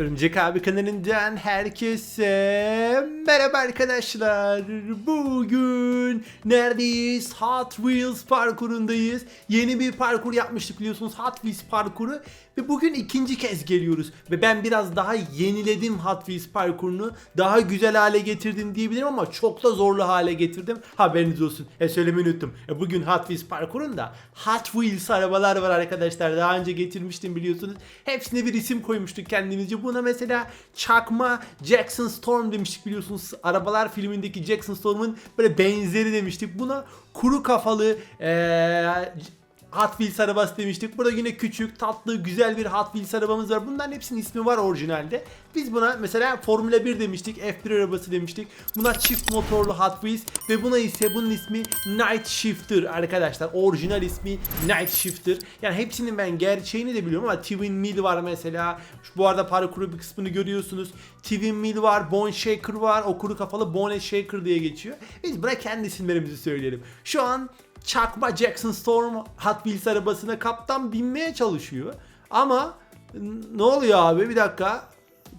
Örümcek abi kanalından herkese merhaba arkadaşlar. Bugün neredeyiz? Hot Wheels parkurundayız. Yeni bir parkur yapmıştık biliyorsunuz Hot Wheels parkuru. Ve bugün ikinci kez geliyoruz. Ve ben biraz daha yeniledim Hot Wheels parkurunu. Daha güzel hale getirdim diyebilirim ama çok da zorlu hale getirdim. Haberiniz olsun. E söylemeyi unuttum. E, bugün Hot Wheels parkurunda Hot Wheels arabalar var arkadaşlar. Daha önce getirmiştim biliyorsunuz. Hepsine bir isim koymuştuk kendimizce. Buna mesela çakma Jackson Storm demiştik biliyorsunuz. Arabalar filmindeki Jackson Storm'un böyle benzeri demiştik. Buna kuru kafalı eee Hot Wheels arabası demiştik. Burada yine küçük, tatlı, güzel bir Hot Wheels arabamız var. Bunların hepsinin ismi var orijinalde. Biz buna mesela Formula 1 demiştik, F1 arabası demiştik. Buna çift motorlu Hot Wheels ve buna ise bunun ismi Night Shifter arkadaşlar. Orijinal ismi Night Shifter. Yani hepsinin ben gerçeğini de biliyorum ama Twin Mill var mesela. Şu, bu arada parkuru bir kısmını görüyorsunuz. Twin Mill var, Bone Shaker var. O kuru kafalı Bone Shaker diye geçiyor. Biz buna kendi isimlerimizi söyleyelim. Şu an çakma Jackson Storm Hot Wheels arabasına kaptan binmeye çalışıyor. Ama ne oluyor abi bir dakika.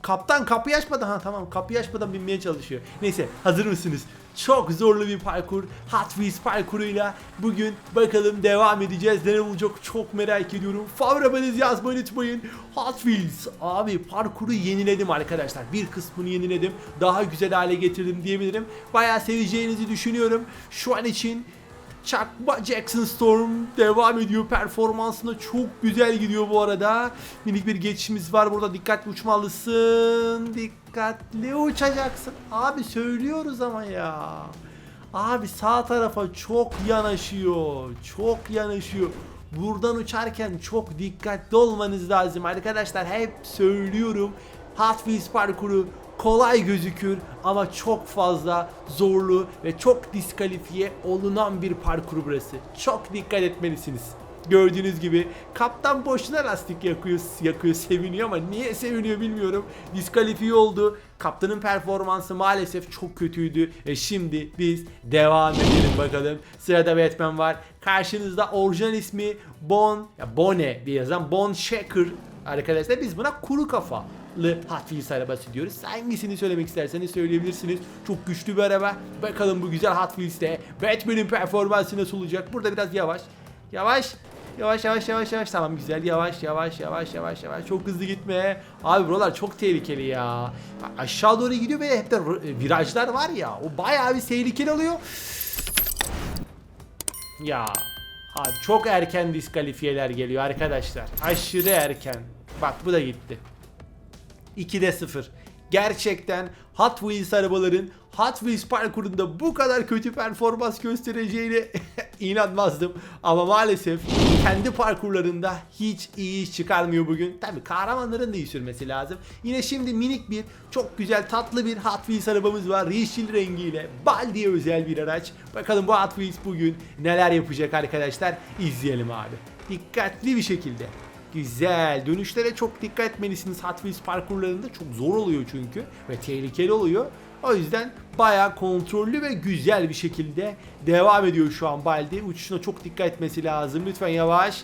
Kaptan kapıyı açmadan ha tamam kapıyı açmadan binmeye çalışıyor. Neyse hazır mısınız? Çok zorlu bir parkur. Hot Wheels parkuruyla bugün bakalım devam edeceğiz. Ne olacak çok merak ediyorum. Favori yazmayı unutmayın. Hot Wheels. Abi parkuru yeniledim arkadaşlar. Bir kısmını yeniledim. Daha güzel hale getirdim diyebilirim. Bayağı seveceğinizi düşünüyorum. Şu an için Çakma Jackson Storm devam ediyor performansında çok güzel gidiyor bu arada. Minik bir geçişimiz var burada dikkatli uçmalısın. Dikkatli uçacaksın. Abi söylüyoruz ama ya. Abi sağ tarafa çok yanaşıyor. Çok yanaşıyor. Buradan uçarken çok dikkatli olmanız lazım arkadaşlar. Hep söylüyorum. Hot Wheels parkuru kolay gözükür ama çok fazla zorlu ve çok diskalifiye olunan bir parkur burası. Çok dikkat etmelisiniz. Gördüğünüz gibi kaptan boşuna lastik yakıyor, yakıyor seviniyor ama niye seviniyor bilmiyorum. Diskalifiye oldu. Kaptanın performansı maalesef çok kötüydü. E şimdi biz devam edelim bakalım. Sırada Batman var. Karşınızda orijinal ismi Bon, ya Bone diye yazan Bon Shaker arkadaşlar. Biz buna kuru kafa Hot Wheels arabası diyoruz. Hangisini söylemek isterseniz söyleyebilirsiniz. Çok güçlü bir araba. Bakalım bu güzel Hot Wheels'te Batman'in performansı nasıl olacak? Burada biraz yavaş. Yavaş. Yavaş yavaş yavaş yavaş tamam güzel yavaş yavaş yavaş yavaş yavaş çok hızlı gitme abi buralar çok tehlikeli ya aşağı doğru gidiyor ve hep de r- virajlar var ya o bayağı bir tehlikeli oluyor ya abi çok erken diskalifiyeler geliyor arkadaşlar aşırı erken bak bu da gitti 2'de 0. Gerçekten Hot Wheels arabaların Hot Wheels parkurunda bu kadar kötü performans göstereceğine inanmazdım. Ama maalesef kendi parkurlarında hiç iyi iş çıkarmıyor bugün. Tabi kahramanların da iyi sürmesi lazım. Yine şimdi minik bir çok güzel tatlı bir Hot Wheels arabamız var. Yeşil rengiyle Baldi'ye özel bir araç. Bakalım bu Hot Wheels bugün neler yapacak arkadaşlar. İzleyelim abi. Dikkatli bir şekilde. Güzel. Dönüşlere çok dikkat etmelisiniz Hot Wheels parkurlarında. Çok zor oluyor çünkü ve tehlikeli oluyor. O yüzden bayağı kontrollü ve güzel bir şekilde devam ediyor şu an Baldi. Uçuşuna çok dikkat etmesi lazım. Lütfen yavaş.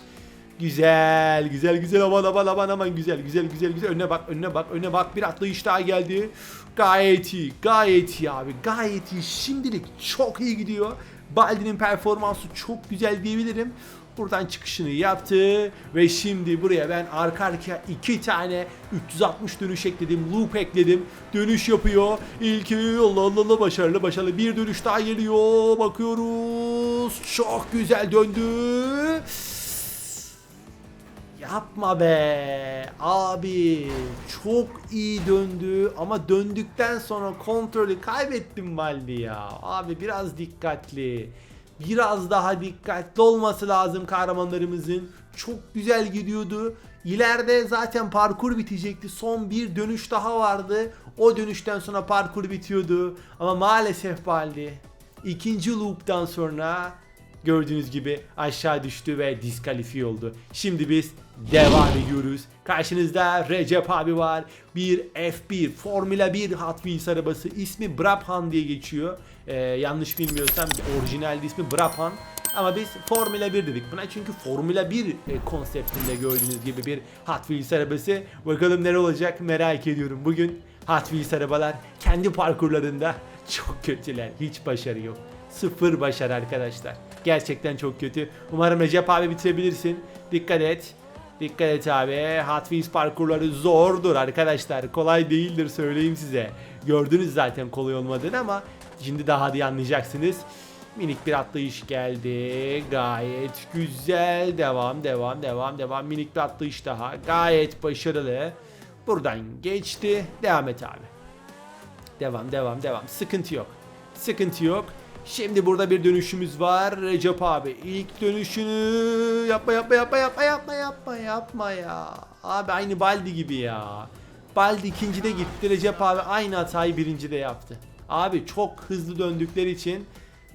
Güzel, güzel, güzel. Aman aman aman aman güzel, güzel, güzel, güzel. Önüne bak, önüne bak, önüne bak. Bir atlayış daha geldi. Gayet iyi, gayet iyi abi. Gayet iyi. Şimdilik çok iyi gidiyor. Baldi'nin performansı çok güzel diyebilirim. Buradan çıkışını yaptı ve şimdi buraya ben arka arkaya iki tane 360 dönüş ekledim, loop ekledim. Dönüş yapıyor. İlki Allah Allah Allah başarılı başarılı. Bir dönüş daha geliyor. Bakıyoruz. Çok güzel döndü. Yapma be abi çok iyi döndü ama döndükten sonra kontrolü kaybettim Baldi ya abi biraz dikkatli biraz daha dikkatli olması lazım kahramanlarımızın. Çok güzel gidiyordu. İleride zaten parkur bitecekti. Son bir dönüş daha vardı. O dönüşten sonra parkur bitiyordu. Ama maalesef Baldi ikinci loop'tan sonra Gördüğünüz gibi aşağı düştü ve diskalifiye oldu. Şimdi biz devam ediyoruz. Karşınızda Recep abi var. Bir F1 Formula 1 Hot Wheels arabası. ismi Brabham diye geçiyor. Ee, yanlış bilmiyorsam orijinal ismi Brabham. Ama biz Formula 1 dedik buna çünkü Formula 1 e, konseptinde gördüğünüz gibi bir Hot Wheels arabası. Bakalım ne olacak merak ediyorum. Bugün Hot Wheels arabalar kendi parkurlarında çok kötüler. Hiç başarı yok. Sıfır başarı arkadaşlar. Gerçekten çok kötü. Umarım Recep abi bitirebilirsin. Dikkat et. Dikkat et abi. Hot Wheels parkurları zordur arkadaşlar. Kolay değildir söyleyeyim size. Gördünüz zaten kolay olmadığını ama şimdi daha iyi anlayacaksınız. Minik bir atlayış geldi. Gayet güzel. Devam, devam, devam, devam. Minik bir atlayış daha. Gayet başarılı. Buradan geçti. Devam et abi. Devam, devam, devam. Sıkıntı yok. Sıkıntı yok. Şimdi burada bir dönüşümüz var. Recep abi ilk dönüşünü yapma yapma yapma yapma yapma yapma yapma ya. Abi aynı Baldi gibi ya. Baldi ikincide gitti. Recep abi aynı hatayı birincide yaptı. Abi çok hızlı döndükleri için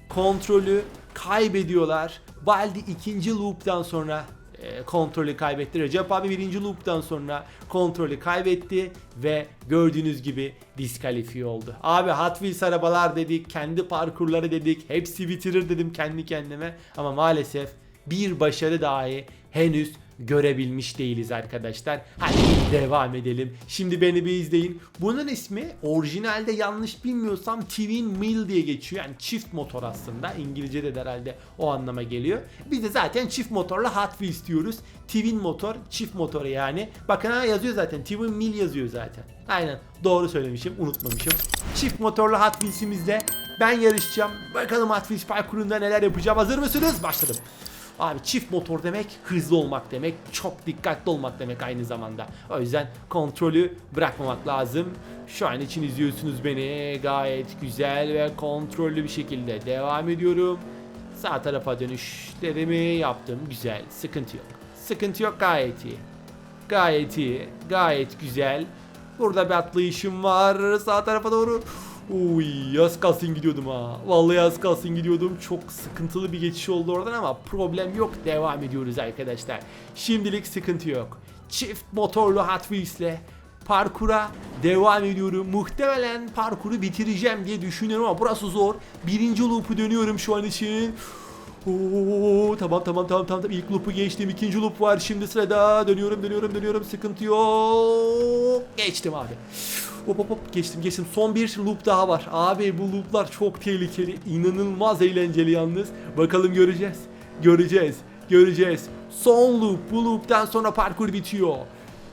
kontrolü kaybediyorlar. Baldi ikinci loop'tan sonra kontrolü kaybetti. Recep abi birinci loop'tan sonra kontrolü kaybetti ve gördüğünüz gibi diskalifiye oldu. Abi Hot Wheels arabalar dedik, kendi parkurları dedik, hepsi bitirir dedim kendi kendime ama maalesef bir başarı dahi henüz görebilmiş değiliz arkadaşlar. Hadi devam edelim. Şimdi beni bir izleyin. Bunun ismi orijinalde yanlış bilmiyorsam Twin Mill diye geçiyor. Yani çift motor aslında. İngilizce'de de herhalde o anlama geliyor. Biz de zaten çift motorla Hot Wheels diyoruz. Twin motor, çift motor yani. Bakın ha yazıyor zaten. Twin Mill yazıyor zaten. Aynen. Doğru söylemişim. Unutmamışım. Çift motorlu Hot Wheels'imizde ben yarışacağım. Bakalım Hot Wheels parkurunda neler yapacağım. Hazır mısınız? Başladım. Abi çift motor demek hızlı olmak demek, çok dikkatli olmak demek aynı zamanda. O yüzden kontrolü bırakmamak lazım. Şu an için izliyorsunuz beni gayet güzel ve kontrollü bir şekilde devam ediyorum. Sağ tarafa dönüşlerimi yaptım. Güzel, sıkıntı yok. Sıkıntı yok gayet iyi. Gayet iyi, gayet güzel. Burada bir atlayışım var sağ tarafa doğru. Uy az kalsın gidiyordum ha. Vallahi az kalsın gidiyordum. Çok sıkıntılı bir geçiş oldu oradan ama problem yok. Devam ediyoruz arkadaşlar. Şimdilik sıkıntı yok. Çift motorlu Hot Wheels'le parkura devam ediyorum. Muhtemelen parkuru bitireceğim diye düşünüyorum ama burası zor. Birinci loop'u dönüyorum şu an için. Oo, tamam tamam tamam tamam ilk loop'u geçtim ikinci loop var şimdi sırada dönüyorum dönüyorum dönüyorum sıkıntı yok geçtim abi hop hop hop geçtim geçtim. Son bir loop daha var. Abi bu loop'lar çok tehlikeli. İnanılmaz eğlenceli yalnız. Bakalım göreceğiz. Göreceğiz göreceğiz. Son loop bu loop'tan sonra parkur bitiyor.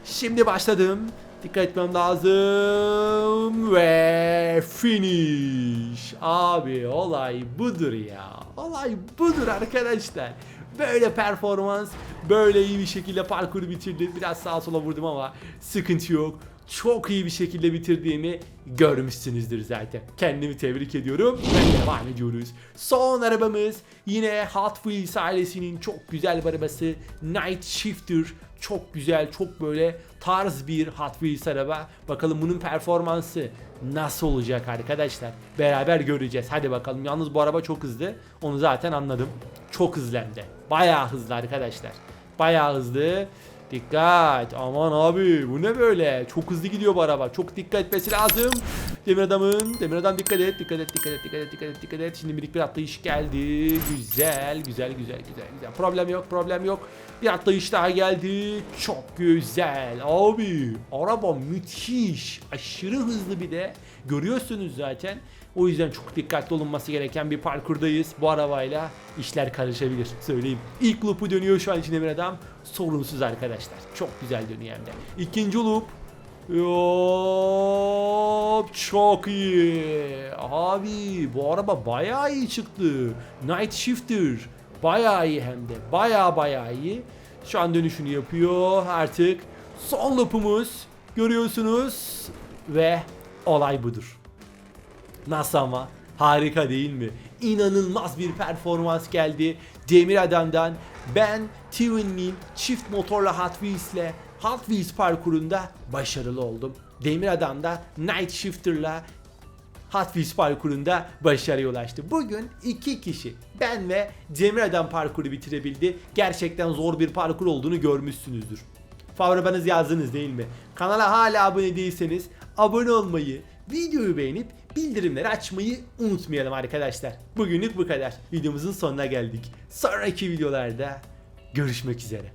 Şimdi başladım. Dikkat etmem lazım ve finish. Abi olay budur ya. Olay budur arkadaşlar. Böyle performans, böyle iyi bir şekilde parkuru bitirdim. Biraz sağa sola vurdum ama sıkıntı yok. Çok iyi bir şekilde bitirdiğimi görmüşsünüzdür zaten. Kendimi tebrik ediyorum. Ve devam ediyoruz. Son arabamız yine Hot Wheels ailesinin çok güzel bir arabası Night Shifter. Çok güzel, çok böyle tarz bir Hot Wheels araba. Bakalım bunun performansı nasıl olacak arkadaşlar. Beraber göreceğiz. Hadi bakalım. Yalnız bu araba çok hızlı. Onu zaten anladım. Çok hızlı hem. Bayağı hızlı arkadaşlar. Bayağı hızlı. Dikkat. Aman abi bu ne böyle? Çok hızlı gidiyor bu araba. Çok dikkat etmesi lazım. Demir adamın. Demir adam dikkat et. Dikkat et. Dikkat et. Dikkat et. Dikkat et. Dikkat et. Şimdi minik bir atlayış geldi. Güzel. Güzel. Güzel. Güzel. Güzel. Problem yok. Problem yok. Bir atlayış daha geldi. Çok güzel. Abi. Araba müthiş. Aşırı hızlı bir de. Görüyorsunuz zaten. O yüzden çok dikkatli olunması gereken bir parkurdayız. Bu arabayla işler karışabilir söyleyeyim. İlk loop'u dönüyor şu an için Emir Adam. Sorunsuz arkadaşlar. Çok güzel dönüyor hem de. İkinci loop. Yok çok iyi. Abi bu araba bayağı iyi çıktı. Night Shifter. Bayağı iyi hem de. Bayağı bayağı iyi. Şu an dönüşünü yapıyor artık. Son loop'umuz. Görüyorsunuz. Ve olay budur. Nasıl ama? Harika değil mi? İnanılmaz bir performans geldi. Demir Adam'dan ben Twin Mill çift motorla Hot Wheels'le Hot Wheels parkurunda başarılı oldum. Demir Adam da Night Shifter'la Hot Wheels parkurunda başarıya ulaştı. Bugün iki kişi ben ve Demir Adam parkuru bitirebildi. Gerçekten zor bir parkur olduğunu görmüşsünüzdür. Favori yazdınız değil mi? Kanala hala abone değilseniz abone olmayı, videoyu beğenip bildirimleri açmayı unutmayalım arkadaşlar. Bugünlük bu kadar. Videomuzun sonuna geldik. Sonraki videolarda görüşmek üzere.